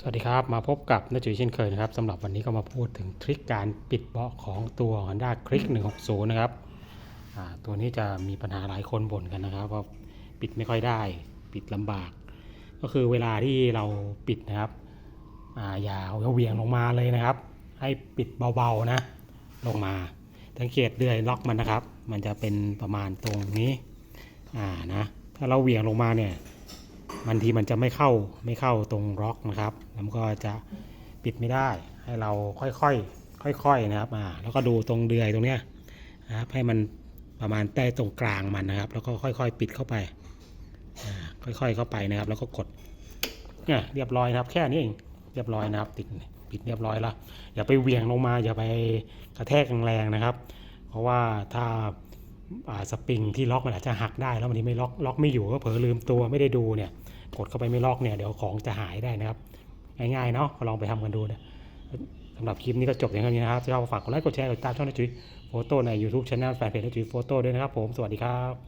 สวัสดีครับ มาพบกับน้าจุ๋ยเช่นเคยนะครับสำหรับวันนี้ก็มาพูดถึงทริคการปิดเบาะของตัว Honda Click 160 นะครับตัวนี้จะมีปัญหาหลายคนบ่นกันนะครับว่าปิดไม่ค่อยได้ปิดลำบาก ก็คือเวลาที่เราปิดนะครับอ่าอย่าเอาเหวี่ยงลงมาเลยนะครับ ให้ปิดเบาๆนะ ลงมาสังเกตเดือยล็อกมันนะครับ มันจะเป็นประมาณตรงนี้อ่านะถ้าเราเหวี่ยงลงมาเนี่ย มันทีมันจะไม่เข้าไม่เข้าตรงล็อกนะครับแล้วมันก็จะปิดไม่ได้ให้เราค่อยๆค่อยๆนะครับอ่าแล้วก็ดูตรงเดือยตรงเนี้ยนะครับให้มันประมาณใต้ตรงกลางมันนะครับ แล้วก็ค่อยๆ ปิดเข้าไปอ่าค่อยๆเข้าไปนะครับ แล้วก็กดเนี่ยเรียบร้อยนะครับ แค่นี้เองเรียบร้อยนะครับปิดปิดเรียบร้อยแล้วอย่าไปเหวี่ยงลงมา อย่าไปกระแทกแรงๆนะครับ เพราะว่าถ้าอ่าสปริงที่ล็อกมันอาจจะหักได้แล้วมันนี้ไม่ล็อกล็อกไม่อยู่ก็เผลอลืมตัวไม่ได้ดูเนี่ย กดเข้าไปไม่ล็อกเนี่ยเดี๋ยวของจะหายได้นะครับ ง่ายๆเนาะลองไปทำกันดูนะสำหรับคลิปนี้ก็จบอย่างนี้นะครับชอบฝากกดไลค์กดแชร์กดติดตามช่องนจุ๊ยโฟโต้ในยูทูบช anel แฟนเพจนจุ๊ยโฟโต้ด้วยนะครับผมสวัสดีครับ